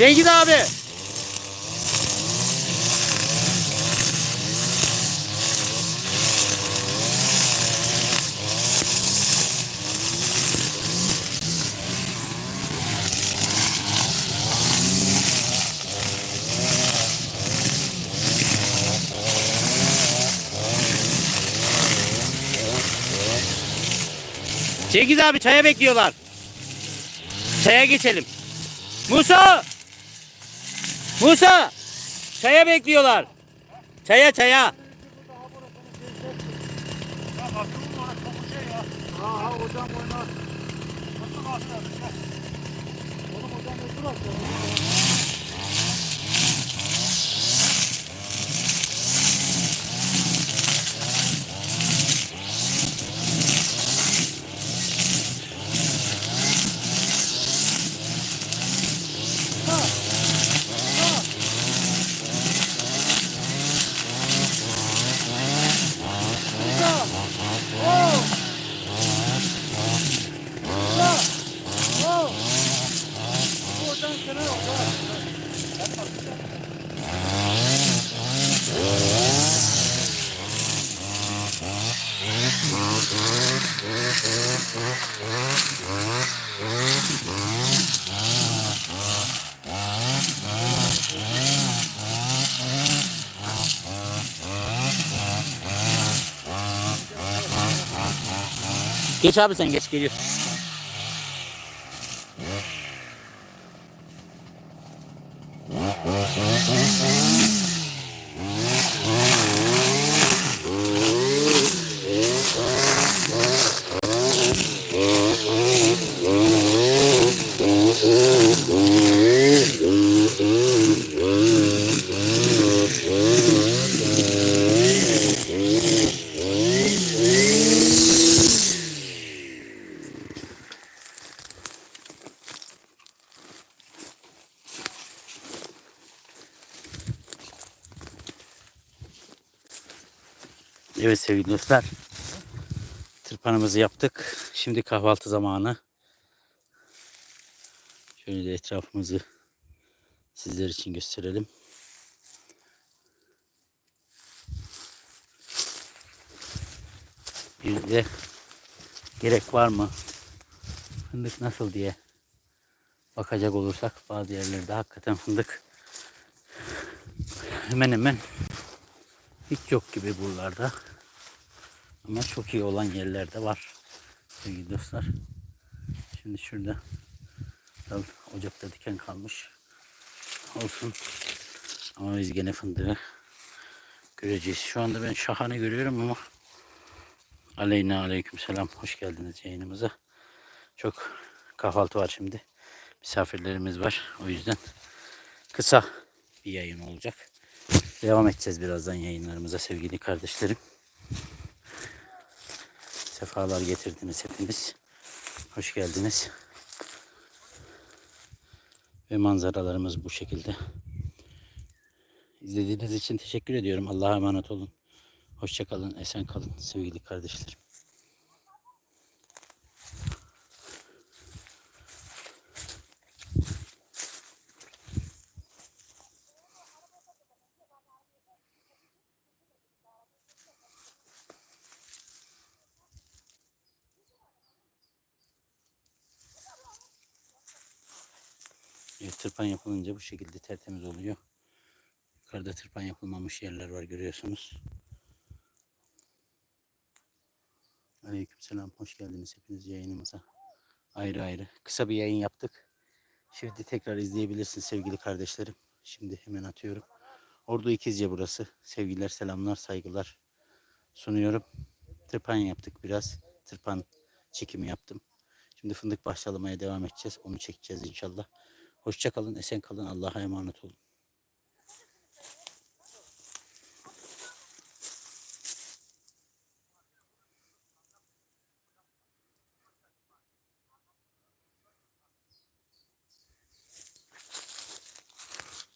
Cengiz abi. Cengiz abi çaya bekliyorlar. Çaya geçelim. Musa! Musa! Çaya bekliyorlar. Çaya çaya. Ya bakın bu orası çok şey ya. Ha ha hocam oynar. Nasıl başlar? Oğlum hocam nasıl başlar? Hocam kenara hocam. Geç abi sen geç geliyor. Evet sevgili dostlar. Tırpanımızı yaptık. Şimdi kahvaltı zamanı. Şöyle de etrafımızı sizler için gösterelim. Bir de gerek var mı? Fındık nasıl diye bakacak olursak bazı yerlerde hakikaten fındık hemen hemen hiç yok gibi buralarda. Ama çok iyi olan yerlerde var. Sevgili dostlar. Şimdi şurada dal ocakta diken kalmış. Olsun. Ama biz gene fındığı göreceğiz. Şu anda ben şahane görüyorum ama Aleyna aleyküm selam. Hoş geldiniz yayınımıza. Çok kahvaltı var şimdi. Misafirlerimiz var. O yüzden kısa bir yayın olacak. Devam edeceğiz birazdan yayınlarımıza sevgili kardeşlerim. Sefalar getirdiniz hepiniz. Hoş geldiniz. Ve manzaralarımız bu şekilde. İzlediğiniz için teşekkür ediyorum. Allah'a emanet olun. Hoşça kalın, esen kalın sevgili kardeşlerim. Evet, tırpan yapılınca bu şekilde tertemiz oluyor. Yukarıda tırpan yapılmamış yerler var görüyorsunuz. Aleykümselam hoş geldiniz hepiniz yayınımıza. Ayrı ayrı kısa bir yayın yaptık. Şimdi tekrar izleyebilirsiniz sevgili kardeşlerim. Şimdi hemen atıyorum. Ordu İkizce burası. Sevgiler, selamlar, saygılar sunuyorum. Tırpan yaptık biraz. Tırpan çekimi yaptım. Şimdi fındık başlamaya devam edeceğiz. Onu çekeceğiz inşallah. Hoşça kalın, esen kalın. Allah'a emanet olun.